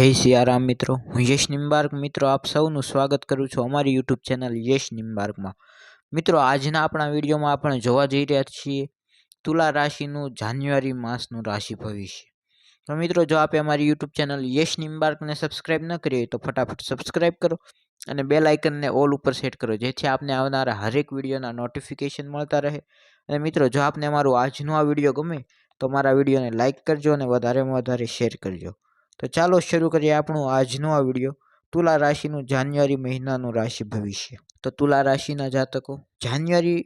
જય સિયારામ મિત્રો. હું યશ નિમ્બાર્ક મિત્રો, આપ સૌનું સ્વાગત કરું છું અમારી યુટ્યુબ ચેનલ યશ નિમ્બાર્કમાં મિત્રો, આજના આપણા વિડીયોમાં આપણે જોવા જઈ રહ્યા છીએ તુલા રાશિનું જાન્યુઆરી માસનું રાશિ ભવિષ્ય. તો મિત્રો, જો આપે અમારી યુટ્યુબ ચેનલ યશ નિમ્બાર્કને સબસ્ક્રાઇબ ન કરી હોય તો ફટાફટ સબસ્ક્રાઇબ કરો અને બેલ આઇકનને ઓલ ઉપર સેટ કરો, જેથી આપને આવનારા હરેક વિડીયોના નોટિફિકેશન મળતા રહે. અને મિત્રો, જો આપને અમારું આજનો આ વીડિયો ગમે તો મારા વિડીયોને લાઇક કરજો અને વધારેમાં વધારે શેર કરજો. તો ચાલો શરૂ કરીએ આપણો આજનો આ વીડિયો. તુલા રાશિનું જાન્યુઆરી મહિનાનું રાશિ ભવિષ્ય. તો તુલા રાશિના જાતકો, જાન્યુઆરી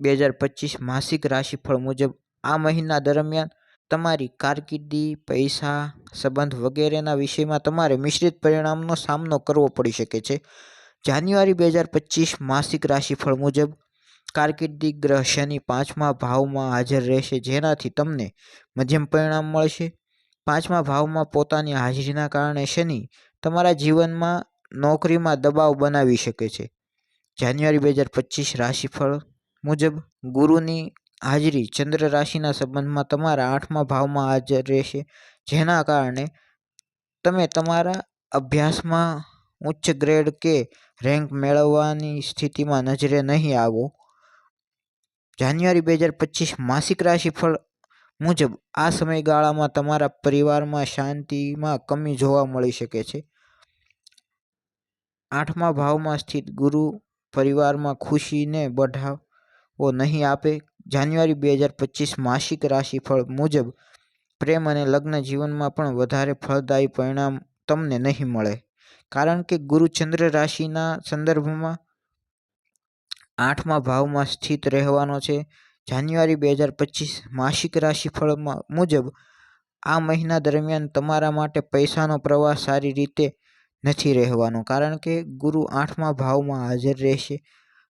બે હજાર પચીસ માસિક રાશિફળ મુજબ આ મહિના દરમિયાન તમારી કારકિર્દી, પૈસા, સંબંધ વગેરેના વિષયમાં તમારે મિશ્રિત પરિણામનો સામનો કરવો પડી શકે છે. જાન્યુઆરી બે હજાર પચીસ માસિક રાશિફળ મુજબ કારકિર્દી ગ્રહ શનિ પાંચમા ભાવમાં હાજર રહેશે, જેનાથી તમને મધ્યમ પરિણામ મળશે. પાંચમા ભાવમાં પોતાની હાજરીના કારણે શનિ તમારા જીવનમાં નોકરીમાં દબાવ બનાવી શકે છે. જાન્યુઆરી બે હજાર પચીસ રાશિફળ મુજબ ગુરુની હાજરી ચંદ્ર રાશિના સંબંધમાં તમારા આઠમા ભાવમાં હાજર રહેશે, જેના કારણે તમે તમારા અભ્યાસમાં ઉચ્ચ ગ્રેડ કે રેન્ક મેળવવાની સ્થિતિમાં નજરે નહીં આવો. જાન્યુઆરી બે હજાર પચીસ માસિક રાશિફળ મુજબ આ સમયગાળામાં તમારા પરિવારમાં શાંતિમાં કમી જોવા મળી શકે છે. આઠમા ભાવમાં સ્થિત ગુરુ પરિવારમાં ખુશીને બઢાવો નહીં આપે. જાન્યુઆરી બે હજાર પચીસ માસિક રાશિફળ મુજબ પ્રેમ અને લગ્ન જીવનમાં પણ વધારે ફળદાયી પરિણામ તમને નહીં મળે. કારણ કે ગુરુ ચંદ્ર રાશિના સંદર્ભમાં આઠમા ભાવમાં સ્થિત રહેવાનો છે. જાન્યુઆરી બે હજાર પચીસ માસિક રાશિફળ મુજબ આ મહિના દરમિયાન તમારા માટે પૈસાનો પ્રવાહ સારી રીતે નથી રહેવાનો, કારણ કે ગુરુ આઠમા ભાવમાં હાજર રહેશે.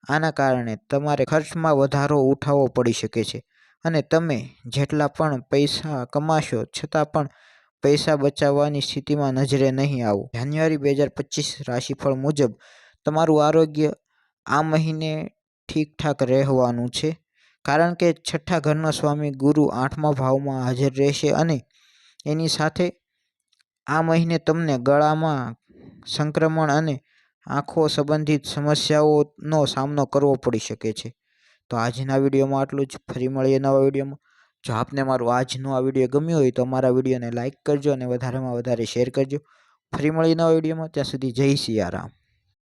આના કારણે તમારે ખર્ચમાં વધારો ઉઠાવવો પડી શકે છે અને તમે જેટલા પણ પૈસા કમાશો છતાં પણ પૈસા બચાવવાની સ્થિતિમાં નજરે નહીં આવો. જાન્યુઆરી બે હજાર પચીસ રાશિફળ મુજબ તમારું આરોગ્ય આ મહિને ઠીકઠાક રહેવાનું છે. કારણ કે છઠ્ઠા ઘરનો સ્વામી ગુરુ આઠમા ભાવમાં હાજર રહેશે અને એની સાથે આ મહિને તમને ગળામાં સંક્રમણ અને આંખો સંબંધિત સમસ્યાઓનો સામનો કરવો પડી શકે છે. તો આજના વિડીયોમાં આટલું જ. ફરી મળીએ નવા વિડીયોમાં. જો આપને મારું આજનો આ વીડિયો ગમ્યો હોય તો મારા વિડીયોને લાઇક કરજો અને વધારેમાં વધારે શેર કરજો. ફરી મળીએ નવા વિડીયોમાં. ત્યાં સુધી જય સિયારામ.